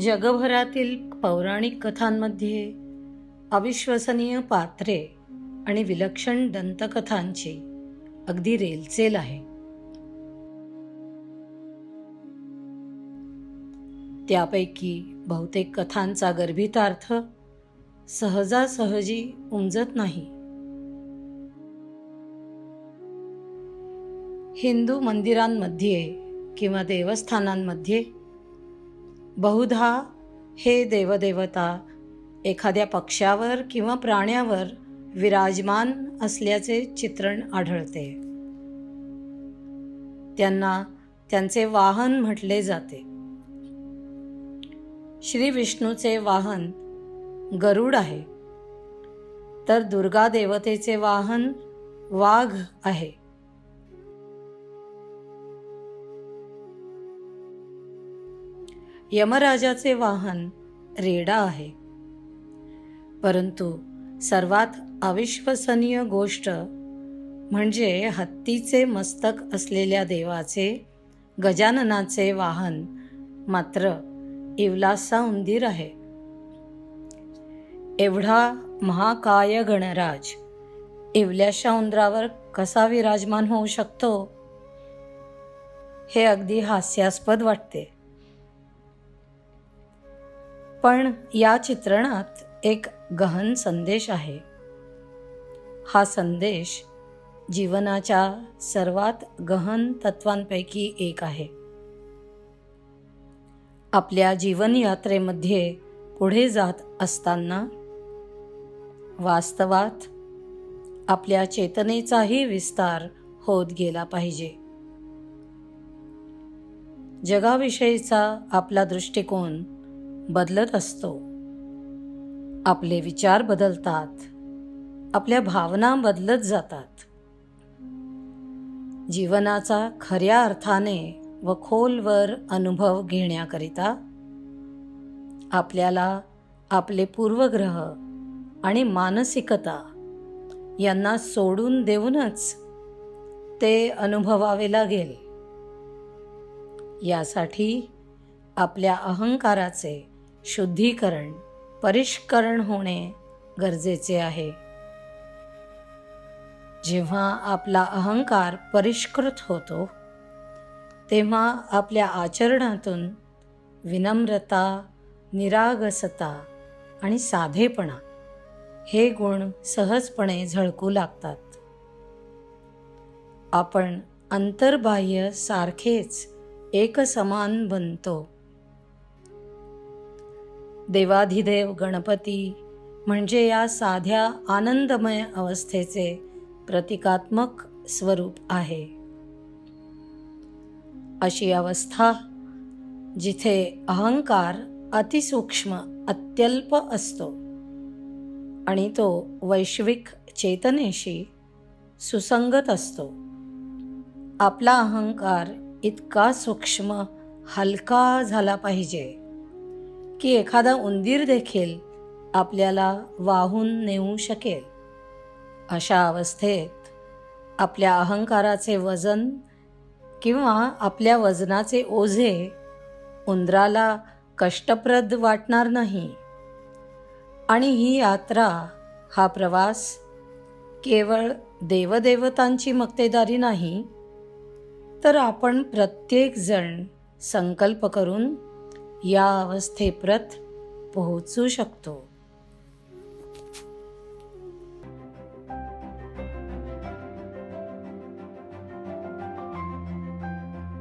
जगभरातील पौराणिक कथांमध्ये अविश्वसनीय पात्रे आणि विलक्षण दंतकथांची अगदी रेलचेल आहे. त्यापैकी बहुतेक कथांचा गर्भितार्थ सहजासहजी उमजत नाही. हिंदू मंदिरांमध्ये किंवा देवस्थानांमध्ये बहुधा हे देवदेवता एखाद्या पक्षावर किंवा प्राण्यावर विराजमान असल्याचे चित्रण आढळते. त्यांना त्यांचे वाहन म्हटले जाते. श्री विष्णूचे वाहन गरुड आहे. तर दुर्गा देवतेचे वाहन वाघ आहे. यमराजाचे वाहन रेडा आहे. परंतु सर्वात अविश्वसनीय गोष्ट म्हणजे हत्तीचे मस्तक असलेल्या देवाचे गजाननाचे वाहन मात्र इवलासा उंदीर आहे. एवढा महाकाय गणराज इवल्याशा उंदरावर कसा विराजमान होऊ शकतो? हे अगदी हास्यास्पद वाटते. पण या चित्रणात एक गहन संदेश आहे. हा संदेश जीवनाच्या सर्वात गहन तत्वांपैकी एक आहे. आपल्या जीवनयात्रेमध्ये पुढे जात असताना वास्तवात आपल्या चेतनेचाही विस्तार होत गेला पाहिजे. जगाविषयीचा आपला दृष्टिकोन बदलत असतो. आपले विचार बदलतात. आपल्या भावना बदलत जातात. जीवनाचा खऱ्या अर्थाने व खोलवर अनुभव घेण्याकरिता आपल्याला आपले पूर्वग्रह आणि मानसिकता यांना सोडून देऊनच ते अनुभवावे लागेल. यासाठी आपल्या अहंकाराचे शुद्धीकरण परिष्करण होणे गरजेचे आहे. जेव्हा आपला अहंकार परिष्कृत होतो तेव्हा आपल्या आचरणातून विनम्रता निरागसता आणि साधेपणा हे गुण सहजपणे झळकू लागतात. आपण अंतर्बाह्य सारखेच एकसमान बनतो. देवाधिदेव गणपती म्हणजे या साध्या आनंदमय अवस्थेचे प्रतिकात्मक स्वरूप आहे. अशी अवस्था जिथे अहंकार अतिसूक्ष्म अत्यल्प असतो आणि तो वैश्विक चेतनेशी सुसंगत असतो. आपला अहंकार इतका सूक्ष्म हलका झाला पाहिजे. की एखादा उंदीर देखील आपल्याला वाहून नेऊ शकेल. अशा अवस्थेत आपल्या अहंकाराचे वजन किंवा आपल्या वजनाचे ओझे उंदराला कष्टप्रद वाटणार नाही. आणि ही यात्रा हा प्रवास केवळ देवदेवतांची मक्तेदारी नाही तर आपण प्रत्येकजण संकल्प करून या अवस्थेप्रत पोहोचू शकतो.